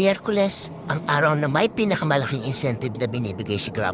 Miyerkules, ang araw na may pinakamalaking incentive na binibigay si Grab.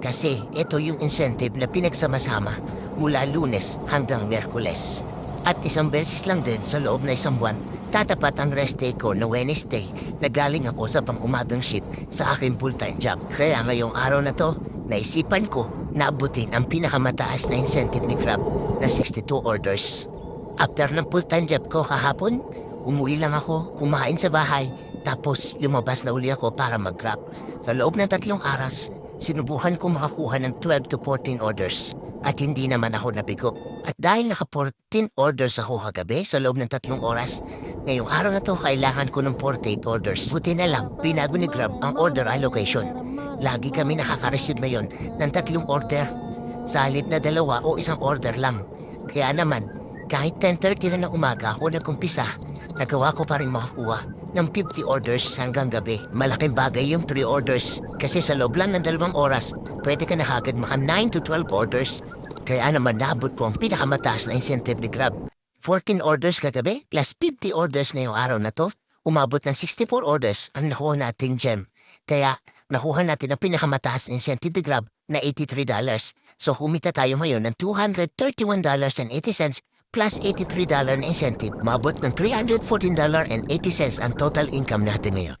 Kasi ito yung incentive na pinagsama-sama mula lunes hanggang Miyerkules. At isang beses lang din sa loob na isang buwan, tatapat ang rest day ko na Wednesday na galing ako sa pang-umagang shift sa aking full-time job. Kaya ngayong araw na to, naisipan ko na abutin ang pinakamataas na incentive ni Grab na 62 orders. After ng full-time job ko kahapon, umuwi lang ako, kumain sa bahay, tapos lumabas na uli ako para mag-grab. Sa loob ng tatlong aras, sinubukan ko makakuha ng 12 to 14 orders at hindi naman ako nabigo. At dahil naka 14 orders ako kagabi sa loob ng tatlong oras, ngayong araw na to kailangan ko ng 48 orders. Buti na lang, pinago ni Grab ang order allocation. Lagi kami nakaka-receive ngayon ng tatlong order sa halip na dalawa o isang order lang. Kaya naman, kahit 10.30 na ng umaga ako nagkumpisa, nagawa ko pa rin makakuha ng 50 orders hanggang gabi. Malaking bagay yung 3 orders kasi sa loob lang ng dalawang oras, pwede ka na agad maka 9 to 12 orders. Kaya naman nabot ko ang pinakamataas na incentive ni Grab. 14 orders kagabi plus 50 orders na yung araw na to, umabot ng 64 orders ang nakuha nating gem. Kaya nakuha natin ang pinakamataas na incentive ni Grab na $83. So kumita tayo ngayon ng $231.80 plus $83 na incentive, mabot ng $314.80 ang total income natin ngayon.